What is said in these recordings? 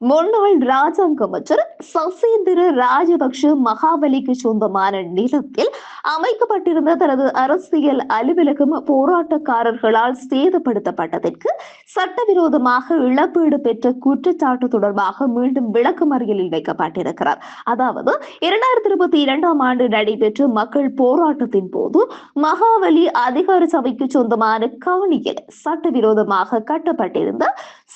முன்னாள் ராஜாங்க அமைச்சர் சசீந்திர ராஜபக்ஷ மகாபலிக்கு சொந்தமான நிலத்தில் அமைக்கப்பட்டிருந்த தனது அரசியல் அலுவலகம் போராட்டக்காரர்களால் சேதப்படுத்தப்பட்டதற்கு சட்டவிரோதமாக இழப்பீடு பெற்ற குற்றச்சாட்டு தொடர்பாக மீண்டும் விளக்கமறியலில் வைக்கப்பட்டிருக்கிறார். அதாவது இரண்டாயிரத்தி இருபத்தி இரண்டாம் ஆண்டு நடைபெற்ற மக்கள் போராட்டத்தின் போது மகாபலி அதிகார சபைக்கு சொந்தமான காணியில் சட்டவிரோதமாக கட்டப்பட்டிருந்த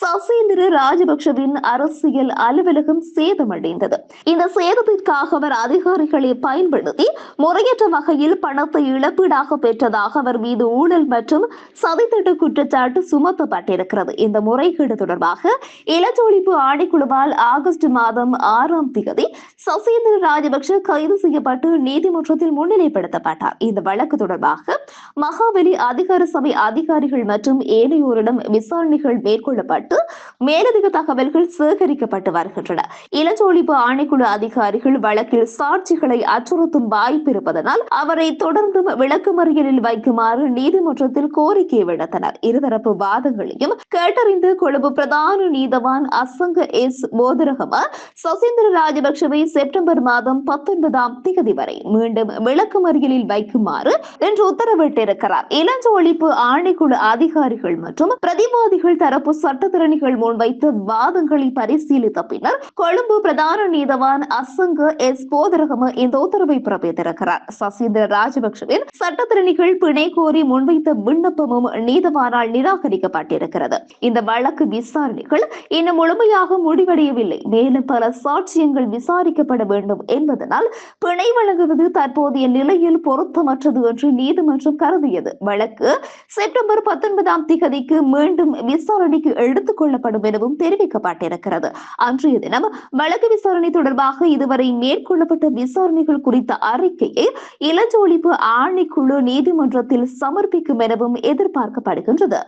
சசீந்திர ராஜபக்சவின் அரசியல் அலுவலகம் சேதமடைந்தது. இந்த சேதத்திற்காக அவர் அதிகாரிகளை பயன்படுத்தி முறையற்ற வகையில் பணத்தை இழப்பீடாக பெற்றதாக அவர் மீது ஊழல் மற்றும் சதித்திட்ட குற்றச்சாட்டு சுமத்தப்பட்டிருக்கிறது. இந்த முறைகேடு தொடர்பாக இளத்தொழிப்பு ஆணைக்குழுவால் ஆகஸ்ட் மாதம் ஆறாம் தேதி சசீந்திர ராஜபக்ஷ கைது செய்யப்பட்டு நீதிமன்றத்தில் முன்னிலைப்படுத்தப்பட்டார். இந்த வழக்கு தொடர்பாக மகாபலி அதிகார சபை அதிகாரிகள் மற்றும் ஏனையோரிடம் விசாரணைகள் மேற்கொள்ளப்பட்டு மேலதிக தகவல்கள் சேகரிக்கப்பட்டு வருகின்றன. இளஞ்சோழிப்பு ஆணைக்குழு அதிகாரிகள் வழக்கில் சாட்சிகளை அச்சுறுத்தும் வாய்ப்பு இருப்பதனால் அவரை தொடர்ந்தும் விளக்கமறியலில் வைக்குமாறு நீதிமன்றத்தில் கோரிக்கை விடுத்தனர். இருதரப்பு வாதங்களையும் கேட்டறிந்து கொழும்பு பிரதான நீதவான் அசங்க எஸ். போதரகம சசீந்திர ராஜபக்சவை செப்டம்பர் மாதம் பத்தொன்பதாம் தேதி வரை மீண்டும் விளக்கமறியலில் வைக்குமாறு என்று உத்தரவிட்டிருக்கிறார். இளஞ்சொழிப்பு ஆணைக்குழு அதிகாரிகள் மற்றும் பிரதிவாதிகள் தரப்பு சட்டத்திறனிகள் முன்வைத்து வாதங்களை பரிசீலித்த பின்னர் கொழும்பு பிரதான நீதவான் அசங்க எஸ் போதரகம இந்த உத்தரவை பிறப்பித்திருக்கிறார். சசீந்திர ராஜபக்சவின் சட்டத்திறனிகள் பிணை கோரி முன்வைத்த விண்ணப்பமும் நீதவானால் நிராகரிக்கப்பட்டிருக்கிறது. இந்த வழக்கு விசாரணைகள் இன்னும் முழுமையாக முடிவடையவில்லை. மேலும் பல சாட்சியங்கள் விசாரிக்கப்பட வேண்டும் என்பதனால் பிணை வழங்குவது தற்போதைய நிலையில் பொருத்தமற்றது என்று நீதிமன்றம் கருதியது. வழக்கு செப்டம்பர் பத்தொன்பதாம் திகதிக்கு மீண்டும் விசாரணைக்கு எடுத்துக் கொள்ளப்படும் எனவும் தெரிவிக்கப்பட்டிருக்கிறது. அன்றைய தினம் வழக்கு விசாரணை தொடர்பாக இதுவரை மேற்கொள்ளப்பட்ட விசாரணைகள் குறித்த அறிக்கையை இளஞ்சொழிப்பு ஆணைக்குழு நீதிமன்றத்தில் சமர்ப்பிக்கும் எனவும் எதிர்பார்க்கப்படுகின்றது.